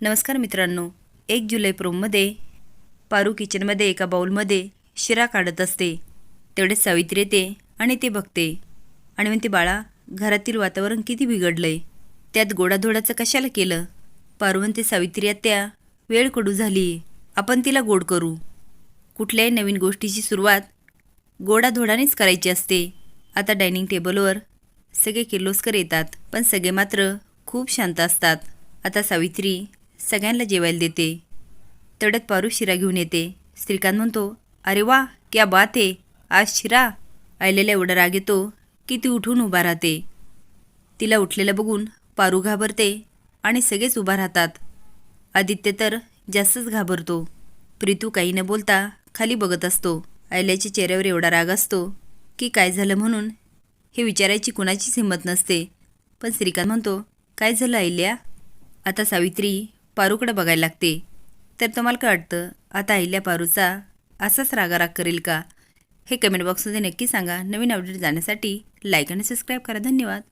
नमस्कार मित्रांनो एक जुलै प्रोममध्ये पारू किचनमध्ये एका बाऊलमध्ये शिरा काढत असते. तेवढेच सावित्री येते आणि ते बघते. आणि म्हणते बाळा घरातील वातावरण किती बिघडलंय. त्यात गोडाधोडाचं कशाला केलं? पारू म्हणते सावित्री आत्या वेळ कडू झाली. आपण तिला गोड करू. कुठल्याही नवीन गोष्टीची सुरुवात गोडाधोडानेच करायची असते. आता डायनिंग टेबलवर सगळे किर्लोस्कर येतात पण सगळे मात्र खूप शांत असतात. आता सावित्री सगळ्यांना जेवायला देते. तडत पारू शिरा घेऊन येते. श्रीकांत म्हणतो अरे वा क्या बात आहे आज शिरा. आलेल्या एवढा राग येतो की ती उठून उभा राहते. तिला उठलेलं बघून पारू घाबरते आणि सगळेच उभा राहतात. आदित्य तर जास्तच घाबरतो. प्रीतू काही न बोलता खाली बघत असतो. आयल्याच्या चेहऱ्यावर एवढा राग असतो की काय झालं म्हणून हे विचारायची कुणाचीच हिंमत नसते. पण श्रीकांत म्हणतो काय झालं आयल्या आता सावित्री पारूकडे बघायला लागते. तर तुम्हाला काय वाटतं? आता अहिल्या पारूचा असाच रागाराग करेल का? हे कमेंट बॉक्समध्ये नक्की सांगा. नवीन अपडेट जाण्यासाठी लाईक आणि सबस्क्राईब करा. धन्यवाद.